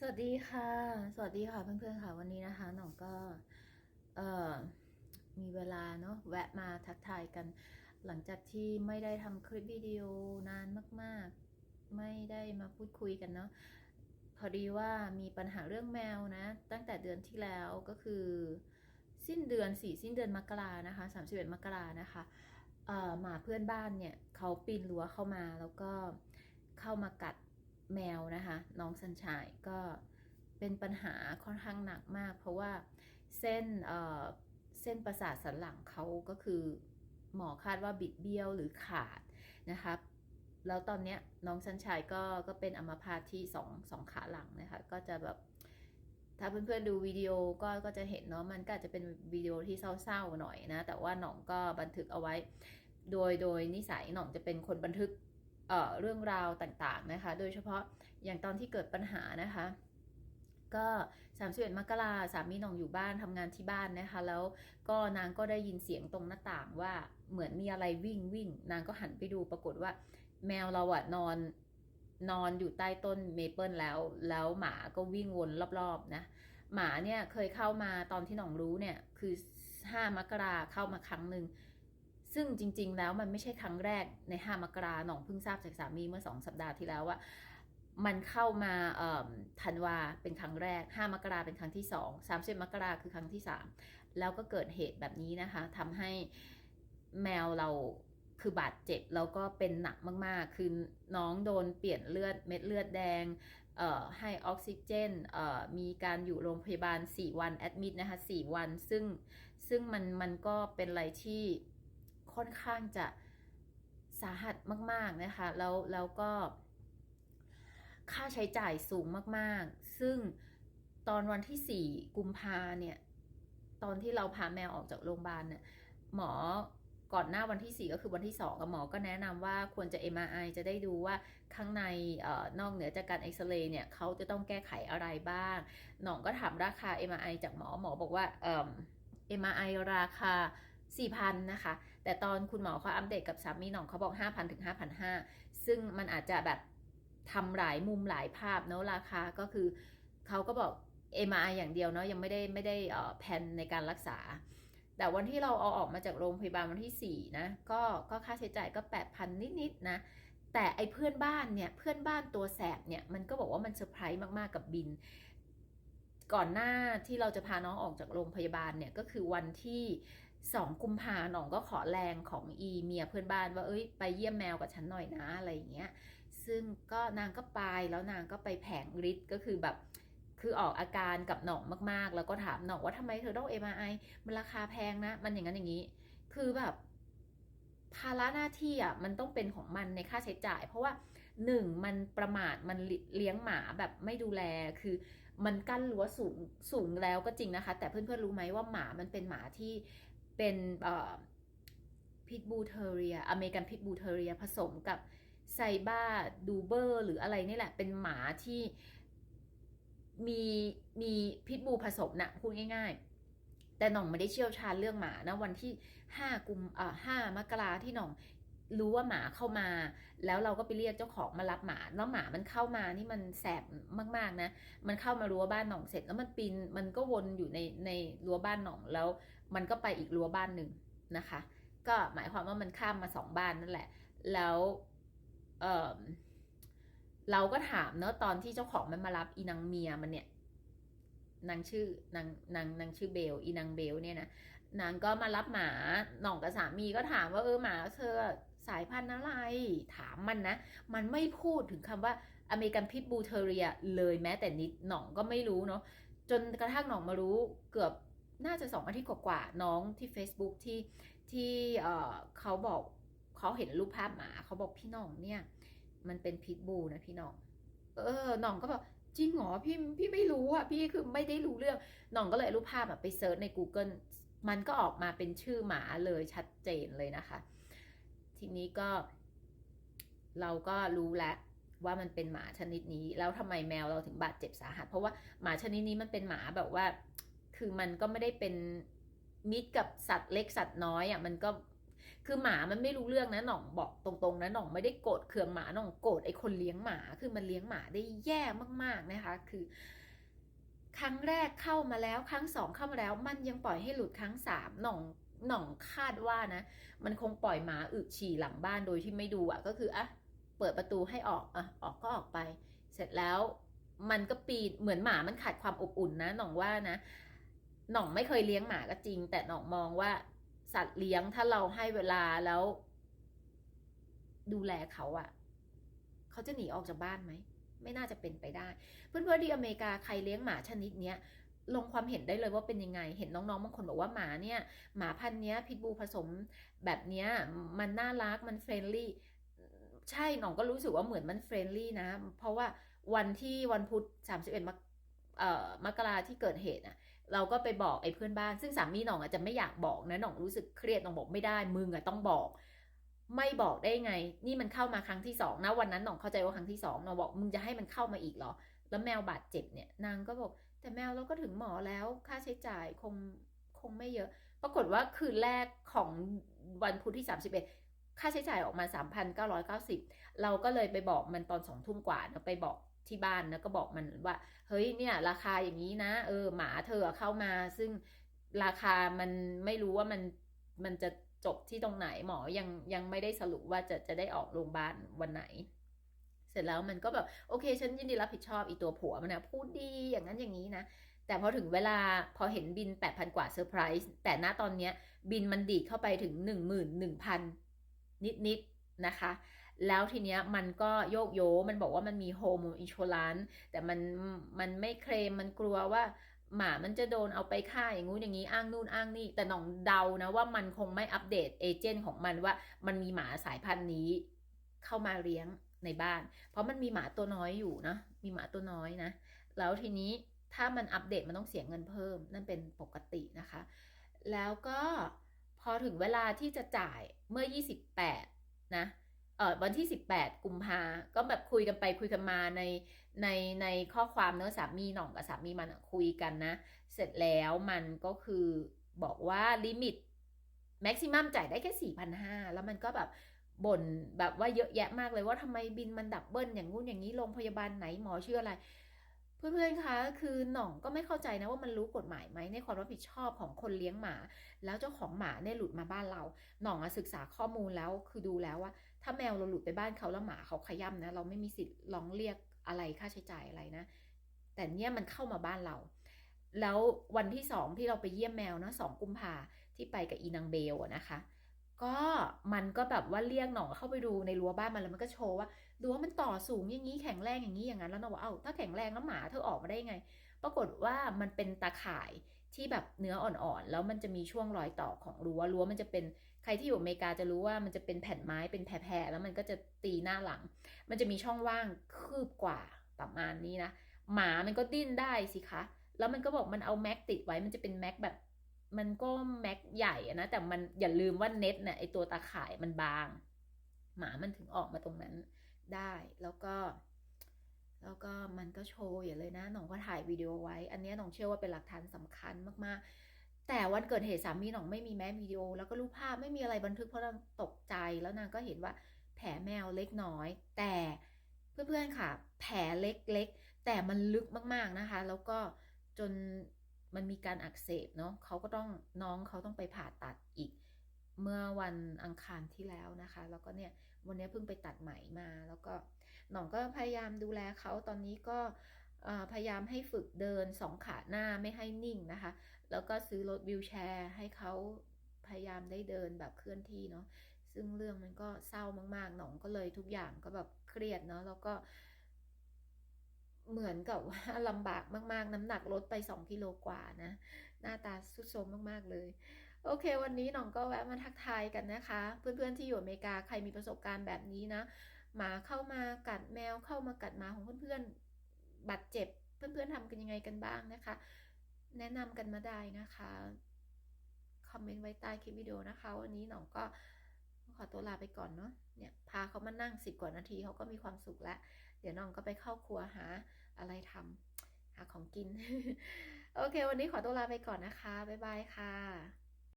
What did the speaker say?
สวัสดีค่ะ สวัสดีค่ะเพื่อนๆค่ะวันนี้นะคะหน่องก็เอ่อมีเวลาเนาะแวะมาทักทายกัน หลังจากที่ไม่ได้ทำคลิปวิดีโอนานมากๆ ไม่ได้มาพูดคุยกันเนาะพอดีว่ามีปัญหาเรื่องแมวนะ ตั้งแต่เดือนที่แล้วก็คือ สิ้นเดือนสี่สิ้นเดือนมกรานะคะ31มกรานะคะเอ่อหมาเพื่อนบ้านเนี่ยเขาปีนรั้วเข้ามาแล้วก็เข้ามากัด แมวนะคะ น้องสันชายก็เป็นปัญหาค่อนข้างหนักมาก เพราะว่าเส้นเอ่อเส้นประสาทสันหลังเขาก็คือหมอคาดว่าบิดเบี้ยวหรือขาดนะคะแล้วตอนเนี้ยน้องสันชายก็ก็เป็นอัมพาตที่สองสองขาหลังนะคะก็จะแบบถ้าเพื่อนๆดูวิดีโอก็ก็จะเห็นเนาะมันก็อาจจะเป็นวิดีโอที่เศร้าๆหน่อยนะ แต่ว่าหน่องก็บันทึกเอาไว้ โดยโดยนิสัยหน่องจะเป็นคนบันทึก เเรื่องราวต่างๆนะคะ โดยเฉพาะอย่างตอนที่เกิดปัญหานะคะ ก็31มกราสามีน่องอยู่บ้านทำงานที่บ้านนะคะ แล้วก็นางก็ได้ยินเสียงตรงหน้าต่างว่าเหมือนมีอะไรวิ่งวิ่ง นางก็หันไปดูปรากฏว่า แมวเราอะนอนนอนอยู่ใต้ต้นเมเปิลแล้ว แล้วหมาก็วิ่งวนรอบๆนะ หมาเนี่ยเคยเข้ามาตอนที่หน่องรู้เนี่ยคือ 5 มกราเข้ามาครั้งหนึ่ง ซึ่งจริง ๆ แล้วมันไม่ใช่ครั้งแรกใน5มกราหน่องเพิ่งทราบจากสามีเมื่อ2สัปดาห์ที่แล้วว่ามันเข้ามาธันวาเป็นครั้งแรก 5 มกราเป็นครั้งที่ 2 30 มกราคือครั้งที่ 3 แล้วก็เกิดเหตุแบบนี้นะคะทำให้แมวเราคือบาดเจ็บ แล้วก็เป็นหนักมากๆ คือน้องโดนเปลี่ยนเลือดเม็ดเลือดแดงให้ออกซิเจนมีการอยู่โรงพยาบาล 4 วันแอดมิดนะคะ 4 วัน ซึ่งซึ่งมันมันก็เป็นอะไรที่ ค่อนข้างจะสาหัสมาก ๆ นะคะ แล้วแล้วก็ค่าใช้จ่ายสูงมาก ๆ ซึ่งตอนวันที่ 4 กุมภาเนี่ย ตอนที่เราพาแมวออกจากโรงพยาบาลเนี่ยหมอก่อนหน้าวันที่ 4 ก็คือวันที่ 2กับหมอก็แนะนำว่าควรจะ MRI จะได้ดูว่าข้างในออนอกเหนือจากการเอ็กซเรย์เนี่ยเขาจะต้องแก้ไขอะไรบ้าง หนองก็ถามราคา MRI จากหมอหมอบอกว่าเอ่อ MRI ราคา 4,000 นะคะ แต่ตอนคุณหมอเขาอัปเดตกับสามีหน่องเขาบอก 5,000 ถึง 5,500 ซึ่งมันอาจจะแบบทำหลายมุมหลายภาพเนาะราคาก็คือเขาก็บอก MRI อย่างเดียวเนาะยังไม่ได้ไม่ได้แผนในการรักษา แต่วันที่เราเอาออกมาจากโรงพยาบาลวันที่ 4 นะ ก็ก็ค่าใช้จ่ายก็ 8,000 นิดๆนะแต่ไอ้เพื่อนบ้านเนี่ยเพื่อนบ้านตัวแสบเนี่ยมันก็บอกว่ามันเซอร์ไพรส์มากๆกับบิน ก่อนหน้าที่เราจะพาน้องออกจากโรงพยาบาลเนี่ยก็คือวันที่ 2กุมภาหนองก็ขอแรงของอีเมียเพื่อนบ้านว่าเอ้ยไปเยี่ยมแมวกับฉันหน่อยนะอะไรอย่างเงี้ย ซึ่งก็นางก็ไปแล้วนางก็ไปแผงฤทธิ์ก็คือแบบคือออกอาการกับหน่องมากๆ แล้วก็ถามหน่องว่าทำไมเธอต้อง MRI มันราคาแพงนะ มันอย่างนั้นอย่างนี้ คือแบบ ภาระหน้าที่อะมันต้องเป็นของมันในค่าใช้จ่าย เพราะว่าหนึ่งมันประมาทมันเลี้ยงหมาแบบไม่ดูแลคือมันกั้นรั้วสูงสูงแล้วก็จริงนะคะ แต่เพื่อนๆรู้ไหมว่าหมามันเป็นหมาที่ เป็นพิทบูเทเรีย อเมริกันพิทบูเทเรียผสมกับไซบ้าดูเบอร์หรืออะไรนี่แหละ เป็นหมาที่มีมีพิทบูผสมนะพูดง่าย ๆ แต่หน่องไม่ได้เชี่ยวชาญเรื่องหมานะวันที่ห้ากุมอ่าห้ามกราที่หน่องรู้ว่าหมาเข้ามา แล้วเราก็ไปเรียกเจ้าของมารับหมา แล้วหมามันเข้ามานี่มันแสบมากๆนะ มันเข้ามารั้วบ้านหน่องเสร็จ แล้วมันปีนมันก็วนอยู่ในในรั้วบ้านหน่องแล้ว มันก็ไปอีกรั้วบ้านหนึ่งนะคะ ก็หมายความว่ามันข้ามมาสองบ้านนั่นแหละ แล้วเออเราก็ถามเนาะตอนที่เจ้าของมันมารับอีนางเมียมันเนี่ยนางชื่อนางนางนางชื่อเบลอีนางเบลเนี่ยนะนางก็มารับหมาหน่องกับสามีก็ถามว่าเออหมาเธอสายพันธุ์อะไร ถามมันนะ มันไม่พูดถึงคำว่าอเมริกันพิทบูเทเรียเลยแม้แต่นิดหน่องก็ไม่รู้เนาะจนกระทั่งหน่องมารู้เกือบ น่าจะสองอาทิตย์กว่าๆน้องที่ Facebook ที่ที่เขาบอกเขาเห็นรูปภาพหมาเขาบอกพี่น้องเนี่ย มันเป็นพิทบูนะพี่น้อง เออน่องก็บอกจริงเหรอพี่พี่ไม่รู้อะพี่คือไม่ได้รู้เรื่องน่องก็เลยรูปภาพแบบไปเซิร์ชใน Google มันก็ออกมาเป็นชื่อหมาเลยชัดเจนเลยนะคะ ทีนี้ก็ เราก็รู้แล้วว่ามันเป็นหมาชนิดนี้ แล้วทำไมแมวเราถึงบาดเจ็บสาหัส เพราะว่าหมาชนิดนี้มันเป็นหมาแบบว่า คือมันก็ไม่ได้เป็นมิตรกับสัตว์เล็กสัตว์น้อยอะมันก็คือหมามันไม่รู้เรื่องนะหน่องบอกตรงๆนะหน่องไม่ได้โกรธเคืองหมาหน่องโกรธไอ้คนเลี้ยงหมา คือมันเลี้ยงหมาได้แย่มากๆนะคะ คือ ครั้งแรกเข้ามาแล้ว ครั้งสองเข้ามาแล้ว มันยังปล่อยให้หลุดครั้งสามหน่องหน่องคาดว่านะ มันคงปล่อยหมาอึฉี่หลังบ้านโดยที่ไม่ดูอะก็คืออะเปิดประตูให้ออกอะออกก็ออกไป เสร็จแล้ว มันก็ปีนเหมือนหมามันขาดความอบอุ่นนะหน่องว่านะ หน่องไม่เคยเลี้ยงหมาก็จริง แต่หน่องมองว่าสัตว์เลี้ยงถ้าเราให้เวลาแล้ว ดูแลเขาอะ่ะ เขาจะหนีออกจากบ้านไหม ไม่น่าจะเป็นไปได้ เพื่อนๆที่อเมริกาใครเลี้ยงหมาชนิดเนี้ยลงความเห็นได้เลยว่าเป็นยังไง เห็นน้องๆบางคนบอกว่าหมาเนี่ยหมาพันธุ์เนี้ยพิทบูผสมแบบเนี้ยมันน่ารักมันเฟรนลี่ใช่หน้องก็รู้สึกว่าเหมือนมันเฟรนลี่นะ เพราะว่าวันที่วันพุธ31มกเอ่อมกราที่เกิดเหตุอะ เราก็ไปบอกไอ้เพื่อนบ้าน ซึ่งสามีหน่องอาจจะไม่อยากบอกนะหน่องรู้สึกเครียดหน่องบอกไม่ได้มึงอะต้องบอก ไม่บอกได้ไง นี่มันเข้ามาครั้งที่สองนะวันนั้นหน่องเข้าใจว่าครั้งที่สองหน่องบอกมึงจะให้มันเข้ามาอีกเหรอ แล้วแมวบาดเจ็บเนี่ยนางก็บอก แต่แมวเราก็ถึงหมอแล้วค่าใช้จ่ายคงคงไม่เยอะ ปรากฏว่าคืนแรกของวันพุธที่ 31 ค่าใช้จ่ายออกมา 3,990 เราก็เลยไปบอกมันตอนสองทุ่มกว่าเนาไปบอก ที่บ้านนะก็บอกมันว่า เฮ้ยเนี่ย ราคาอย่างนี้นะ เออ หมาเธอเข้ามา ซึ่งราคามันไม่รู้ว่ามันมันจะจบที่ตรงไหนหมอยังยังไม่ได้สรุปว่าจะจะได้ออกโรงพยาบาลวันไหน เสร็จแล้วมันก็แบบโอเค ฉันยินดีรับผิดชอบอีตัวผัวมันนะพูดดีอย่างนั้นอย่างนี้นะแต่พอถึงเวลาพอเห็นบิน 8,000 กว่าเซอร์ไพรส์แต่ณตอนเนี้ยบินมันดีดเข้าไปถึง 11,000 นิดๆนะคะ แล้วทีเนี้ยมันก็โยกโยมันบอกว่ามันมีโฮมอินชลันแต่มันมันไม่เคลมมันกลัวว่าหมามันจะโดนเอาไปฆ่าอย่างงู้นอย่างนี้อ้างนู่นอ้างนี่ แต่หน่องเดานะว่ามันคงไม่อัปเดตเอเจนต์ของมันว่ามันมีหมาสายพันธุ์นี้เข้ามาเลี้ยงในบ้าน เพราะมันมีหมาตัวน้อยอยู่นะ มีหมาตัวน้อยนะ แล้วทีนี้ถ้ามันอัปเดตมันต้องเสียเงินเพิ่มนั่นเป็นปกตินะคะ แล้วก็พอถึงเวลาที่จะจ่ายเมื่อ 28 นะ เออวันที่ 18 กุมภาก็แบบคุยกันไปคุยกันมาในในในข้อความเนื้อสามีหน่องกับสามีมันคุยกันนะ เสร็จแล้วมันก็คือบอกว่าลิมิตแม็กซิมัมจ่ายได้แค่4,500แล้วมันก็แบบบ่นแบบว่าเยอะแยะมากเลยว่าทำไมบินมันดับเบิลอย่างงู้นอย่างนี้โรงพยาบาลไหนหมอชื่ออะไร เพื่อนๆคะคือหน่องก็ไม่เข้าใจนะว่ามันรู้กฎหมายไหมในความรับผิดชอบของคนเลี้ยงหมา แล้วเจ้าของหมาเนี่ยหลุดมาบ้านเรา หน่องศึกษาข้อมูลแล้วคือดูแล้วว่า ถ้าแมวเราหลุดไปบ้านเขาแล้วหมาเขาขย่ำนะ เราไม่มีสิทธิ์ร้องเรียกอะไรค่าใช้จ่ายอะไรนะ แต่เนี่ยมันเข้ามาบ้านเรา แล้ววันที่สองที่เราไปเยี่ยมแมวนะสองกุมภาที่ไปกับอีนางเบลนะคะ ก็มันก็แบบว่าเรียกหน่องเข้าไปดูในรั้วบ้านมันแล้วมันก็โชว์ว่ารั้วมันต่อสูงอย่างนี้แข็งแรงอย่างนี้อย่างนั้นแล้วเราบอกเอ้าถ้าแข็งแรงแล้วหมาเธอออกมาได้ไง ปรากฏว่ามันเป็นตาข่ายที่แบบเนื้ออ่อนๆ แล้วมันจะมีช่วงรอยต่อของรั้วรั้วมันจะเป็น รที่อยู่อเมริกาจะรู้ว่ามันจะเป็นแผ่นไม้เป็นแผ่ๆแล้วมันก็จะตีหน้าหลัง มันจะมีช่องว่างคืบกว่าประมาณนี้นะ หมามันก็ดิ้นได้สิคะ แล้วมันก็บอกมันเอาแม็กติดไว้มันจะเป็นแม็กแบบ มันก็แม็กใหญ่นะ แต่มันอย่าลืมว่าเน็ตเนี่ยไอตัวตาข่ายมันบาง หมามันถึงออกมาตรงนั้นได้แล้วก็ แล้วก็มันก็โชว์อย่าเลยนะหน่องก็ถ่ายวิดีโอไว้ อันนี้หน่องเชื่อว่าเป็นหลักฐานสำคัญมากๆ แต่วันเกิดเหตุสามีหน่องไม่มีแม้วิดีโอ แล้วก็รูปภาพไม่มีอะไรบันทึกเพราะนางตกใจแล้วนางก็เห็นว่าแผลแมวเล็กน้อย แต่เพื่อนๆค่ะ แผลเล็กๆ แต่มันลึกมากๆนะคะ แล้วก็จนมันมีการอักเสบเนาะเขาก็ต้องน้องเขาต้องไปผ่าตัดอีก เมื่อวันอังคารที่แล้วนะคะ แล้วก็เนี่ยวันนี้เพิ่งไปตัดไหมมา แล้วก็หน่องก็พยายามดูแลเขาตอนนี้ก็ พยายามให้ฝึกเดินสองขาหน้าไม่ให้นิ่งนะคะ แล้วก็ซื้อรถวิวแชร์ให้เขาพยายามได้เดินแบบเคลื่อนที่เนาะซึ่งเรื่องมันก็เศร้ามาก ๆ หนองก็เลยทุกอย่างก็แบบเครียดเนาะแล้วก็ เหมือนกับว่าลำบากมาก ๆ น้ำหนักลดไป 2 กิโลกว่านะ หน้าตาสุดโทรมมาก ๆ เลย โอเค วันนี้หน้องก็แวะมาทักทายกันนะคะ เพื่อน ๆ ที่อยู่อเมริกาใครมีประสบการณ์แบบนี้นะหมาเข้ามากัดแมวเข้ามากัดหมาของเพื่อน ๆ บาดเจ็บ เพื่อนๆทำกันยังไงกันบ้างนะคะ แนะนำกันมาได้นะคะ คอมเมนต์ไว้ใต้คลิปวิดีโอนะคะ วันนี้หน้องก็ขอตัวลาไปก่อนเนาะ เนี่ยพาเขามานั่งสิบกว่านาทีเขาก็มีความสุขแล้ว เดี๋ยวน้องก็ไปเข้าครัวหาอะไรทำหาของกิน โอเค วันนี้ขอตัวลาไปก่อนนะคะ บ๊ายบายค่ะ